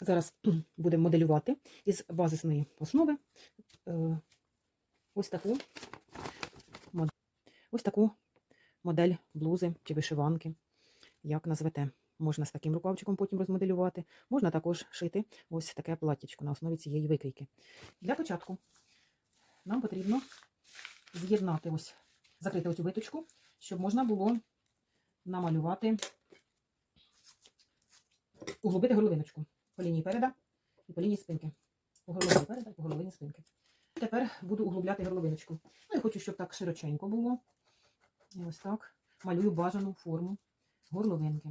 Зараз будемо моделювати із базисної основи е, ось таку, ось таку модель блузи чи вишиванки, як назвете. Можна з таким рукавчиком потім розмоделювати, можна також шити ось таке платтячко на основі цієї викрійки. Для початку нам потрібно з'єднати ось, закрити оцю виточку, щоб можна було намалювати, углубити горловиночку по лінії переда і по лінії спинки. По горловині переда і по горловині спинки. Тепер буду углубляти горловиночку. Ну, я хочу, щоб так широченько було. І ось так малюю бажану форму горловинки.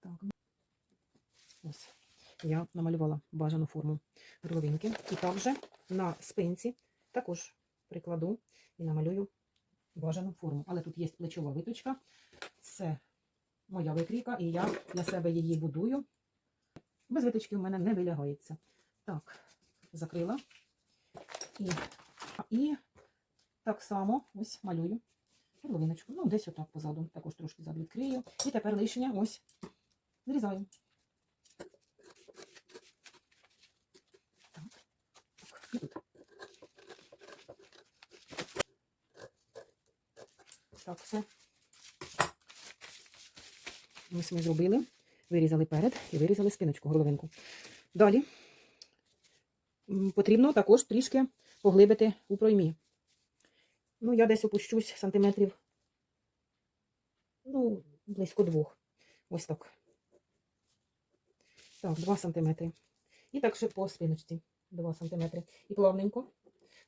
Так. Ось. Я намалювала бажану форму горловинки. І також на спинці також прикладу і намалюю бажану форму. Але тут є плечова виточка. Це моя викрійка, і я для себе її будую. Без виточки в мене не вилягається. Так, закрила. І, і так само ось малюю горловиночку. Ну, десь отак позаду. Також трошки зад. І тепер лишнє ось зрізаю. Так, все. Ось ми зробили. Вирізали перед і вирізали спиночку, горловинку. Далі потрібно також трішки поглибити у проймі. Ну, я десь опущусь сантиметрів, ну, близько двох. Ось так. Так, 2 сантиметри. І так ще по спиночці 2 сантиметри. І плавненько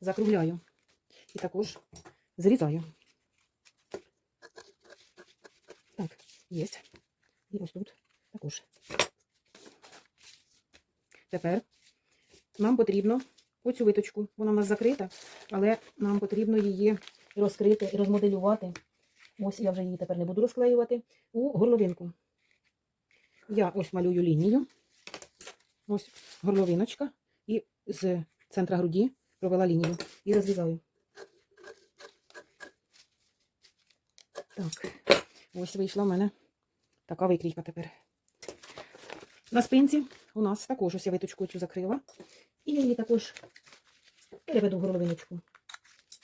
закругляю. І також зрізаю. Так, є. І ось тут також. Тепер нам потрібно оцю виточку. Вона в нас закрита, але нам потрібно її розкрити і розмоделювати. Ось я вже її тепер не буду розклеювати. У горловинку. Я ось малюю лінію. Ось горловиночка. І з центра груді провела лінію. І розрізаю. Так, ось вийшла в мене така викрійка тепер. На спинці у нас також ось я виточку цю закрила. І я її також переведу в горловиночку.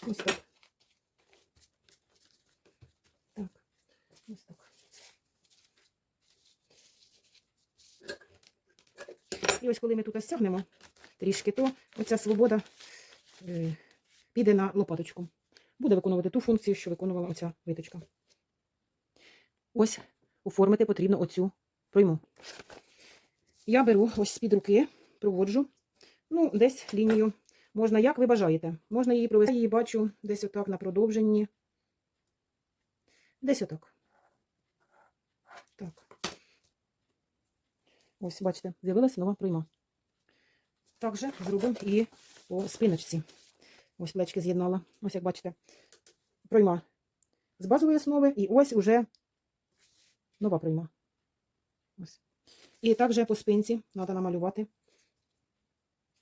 Ось так. Так, ось так. І ось коли ми тут стягнемо трішки, то оця свобода е, піде на лопаточку. Буде виконувати ту функцію, що виконувала оця виточка. Ось оформити потрібно оцю пройму. Я беру ось з-під руки, проводжу, ну, десь лінію. Можна, як ви бажаєте. Можна її провести. Я її бачу десь отак на продовженні. Десь отак. Так. Ось, бачите, з'явилася нова прийма. Також зробимо і по спиночці. Ось плечки з'єднала. Ось, як бачите, пройма з базової основи, і ось уже нова прийма. Ось. І також по спинці треба намалювати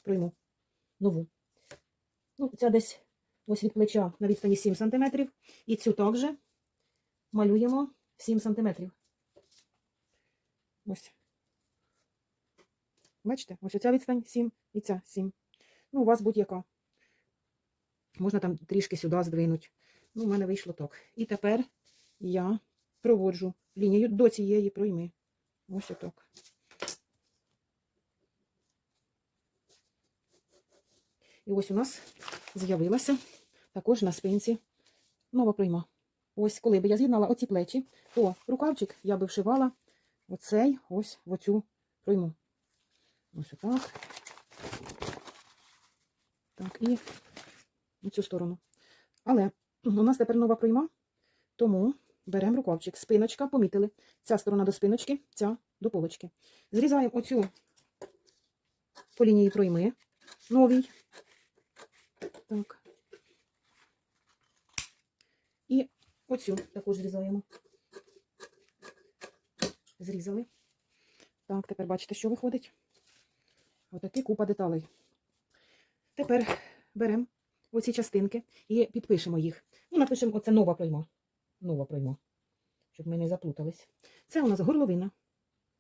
пройму нову. Ну, ця десь ось від плеча на відстані 7 см. І цю також малюємо 7 см. Ось. Бачите? Ось оця відстань 7 і ця 7. Ну, у вас будь-яка. Можна там трішки сюди здвинути. Ну, у мене вийшло так. І тепер я проводжу лінію до цієї пройми. Ось отак. І ось у нас з'явилася також на спинці нова прийма. Ось, коли б я з'єднала оці плечі, то рукавчик я би вшивала оцей ось в оцю пройму. Ось отак. Так, і в цю сторону. Але у нас тепер нова пройма, тому беремо рукавчик. Спиночка, помітили. Ця сторона до спиночки, ця до полочки. Зрізаємо оцю по лінії пройми новій. Так. І оцю також зрізаємо. Зрізали. Так, тепер бачите, що виходить. Отакі купа деталей. Тепер беремо оці частинки і підпишемо їх. Ну, напишемо, оце нова пройма. Нова пройма, щоб ми не заплутались. Це у нас горловина.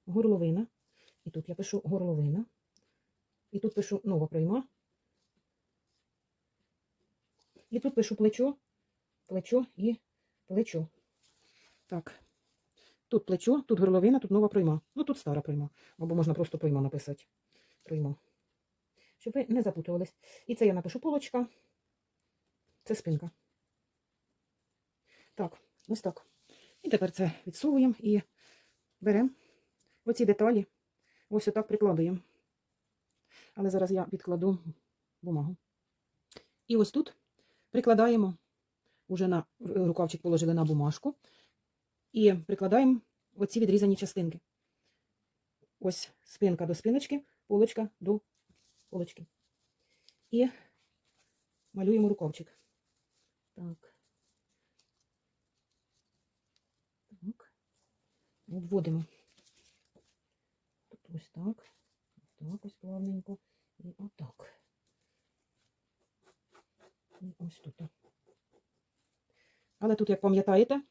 Горловина. І тут я пишу горловина. І тут пишу нова пройма. І тут пишу плечо, плечо і плечо. Так. Тут плечо, тут горловина, тут нова пройма. Ну тут стара пройма. Або можна просто пройма написати. Пройма. Щоб ви не запутувались. І це я напишу полочка. Це спинка. Так, ось так. І тепер це відсовуємо і беремо оці деталі. Ось отак прикладуємо. Але зараз я відкладу бумагу. І ось тут прикладаємо, уже на рукавчик положили на бумажку, і прикладаємо оці відрізані частинки. Ось спинка до спиночки, полочка до полочки. І малюємо рукавчик. Так. Обводимо. Тут ось так. Так, ось плавненько. І отак. І ось тут. Але тут, як пам'ятаєте,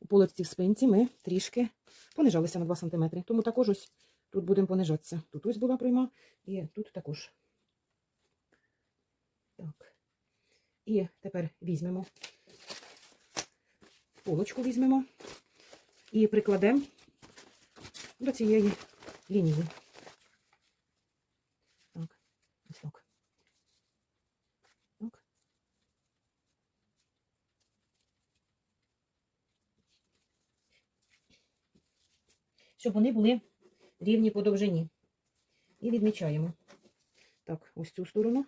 у полочці в спинці ми трішки понижалися на 2 см. Тому також ось тут будемо понижатися. Тут ось була прийма, і тут також. Так. І тепер візьмемо полочку візьмемо і прикладемо до цієї лінії. Так, ось так. Так. Щоб вони були рівні по довжині. І відмічаємо. Так, ось цю сторону.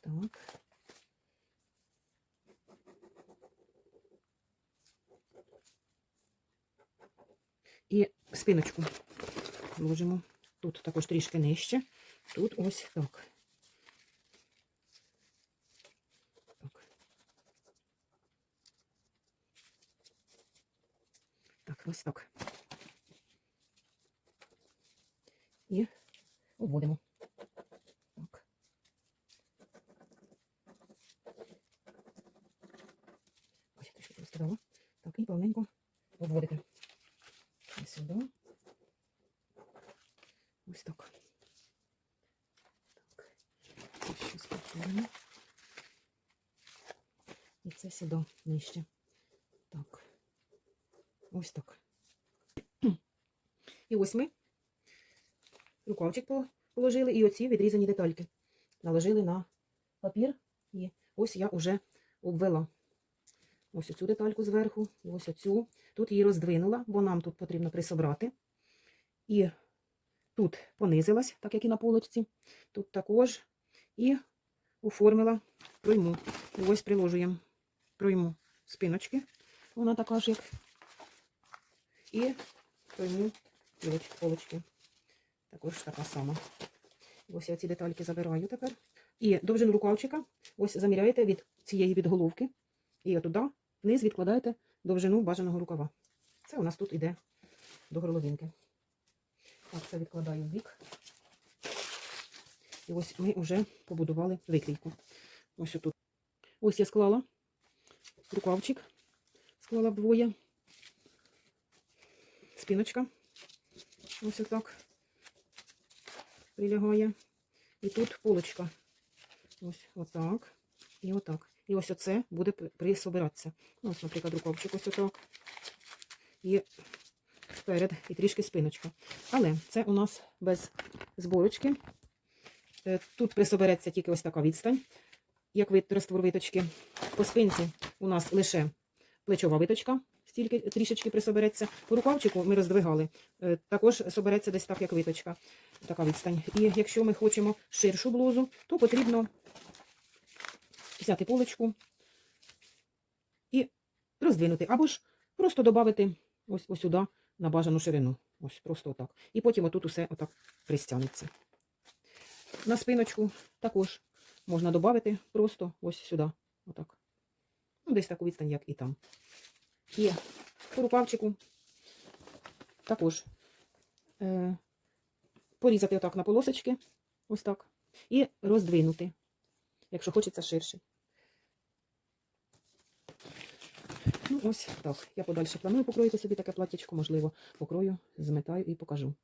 Так. І спиночку ложимо. Тут також трішки нижче. Тут ось так. Так, так ось так. І обводимо. Так. Ось я трішки розкидала. Так, і повненько обводити. І сюди. Ось так. Так. Це ще спокійно. І це сюди нижче. Так. Ось так. І ось ми рукавчик положили і оці відрізані детальки. Наложили на папір. І ось я вже обвела. Ось оцю детальку зверху, і ось оцю. Тут її роздвинула, бо нам тут потрібно присобрати. І тут понизилась, так як і на полочці. Тут також. І оформила пройму. І ось приложуємо пройму спиночки. Вона така ж, як. І пройму полочки. Також така сама. Ось я ці детальки забираю тепер. І довжину рукавчика ось заміряєте від цієї підголовки. І отуди вниз відкладаєте довжину бажаного рукава. Це у нас тут іде до горловинки. Так, це відкладаю в бік. І ось ми вже побудували викрійку. Ось отут. Ось я склала рукавчик, склала вдвоє. Спіночка. Ось отак прилягає. І тут полочка. Ось отак. І отак. І ось оце буде присобиратися. Ось, наприклад, рукавчик ось отак. І вперед, і трішки спиночка. Але це у нас без зборочки. Е, Тут присобереться тільки ось така відстань, як вид виточки. По спинці у нас лише плечова виточка, стільки трішечки присобереться. По рукавчику ми роздвигали. Е, Також собереться десь так, як виточка. Така відстань. І якщо ми хочемо ширшу блузу, то потрібно взяти полочку і роздвинути. Або ж просто додати ось сюди на бажану ширину. Ось просто отак. І потім отут усе отак пристягнеться. На спиночку також можна додати просто ось сюди. Отак. Ну, десь таку відстань, як і там. І по рукавчику також е, порізати отак на полосочки. Ось так. І роздвинути, якщо хочеться ширше. Ось так. Я подальше планую покроїти собі таке платтячко, можливо, покрою, зметаю і покажу.